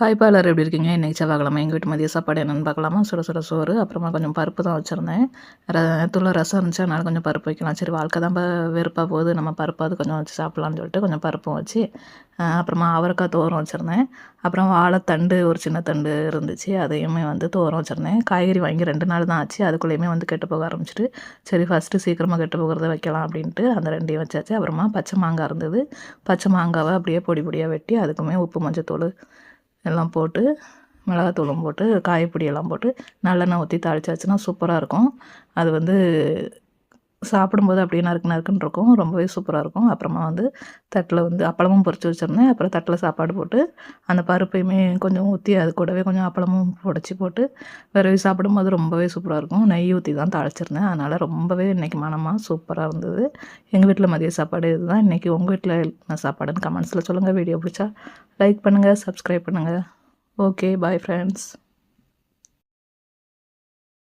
Hi பாலர் எப்படி இருக்கீங்க? இன்றைக்கி செவ்வாய்க்கிழமை. எங்கள் வீட்டு மதிய சாப்பாடு என்னென்னு பார்க்கலாமா? சுட சுட சோறு. அப்புறமா கொஞ்சம் பருப்பு தான் வச்சுருந்தேன். நேற்றுள்ள ரசம் இருந்துச்சு. அதனால் கொஞ்சம் பருப்பு வைக்கலாம். சரி வாழ்க்கை தான் இப்போ வெறுப்பாக போகுது. நம்ம பருப்பாவது கொஞ்சம் வச்சு சாப்பிட்லான்னு சொல்லிட்டு கொஞ்சம் பருப்பும் வச்சு அப்புறமா அவரைக்காய் தோரம் வச்சுருந்தேன். அப்புறம் வாழைத்தண்டு ஒரு சின்ன தண்டு இருந்துச்சு. அதையுமே வந்து தோரம் வச்சுருந்தேன். காய்கறி வாங்கி ரெண்டு நாள் தான் ஆச்சு. அதுக்குள்ளேயுமே வந்து கெட்டு போக ஆரம்பிச்சிட்டு சரி ஃபஸ்ட்டு சீக்கிரமாக கெட்டு போகிறத வைக்கலாம் அப்படின்ட்டு அந்த ரெண்டையும் வச்சாச்சு. அப்புறமா பச்சை மாங்காய் இருந்தது. பச்சை மாங்காவை அப்படியே பொடி பொடியாக வெட்டி அதுக்குமே உப்பு மஞ்சத்தூள் எல்லாம் போட்டு மிளகாத்தூளும் போட்டு காயப்பொடியெல்லாம் போட்டு நல்லெண்ணெய் ஊற்றி தாளிச்சாச்சுன்னா சூப்பராக இருக்கும். அது வந்து சாப்பிடும்போது அப்படியே நறுக்கு நறுக்குன்னு இருக்கும். ரொம்பவே சூப்பராக இருக்கும். அப்புறமா வந்து தட்டில் வந்து அப்பளமும் பொறிச்சு வச்சுருந்தேன். அப்புறம் தட்டில் சாப்பாடு போட்டு அந்த பருப்பையுமே கொஞ்சம் ஊற்றி அது கூடவே கொஞ்சம் அப்பளமும் உடச்சி போட்டு விரவி சாப்பிடும்போது ரொம்பவே சூப்பராக இருக்கும். நெய் ஊற்றி தான் தாளிச்சிருந்தேன். அதனால் ரொம்பவே இன்றைக்கி மனமாக சூப்பராக இருந்தது. எங்கள் வீட்டில் மதிய சாப்பாடு இதுதான். இன்றைக்கி உங்கள் வீட்டில் என்ன சாப்பாடுன்னு கமெண்ட்ஸில் சொல்லுங்கள் வீடியோ பிடிச்சா லைக் பண்ணுங்கள் சப்ஸ்கிரைப் பண்ணுங்கள் ஓகே பாய் ஃப்ரெண்ட்ஸ்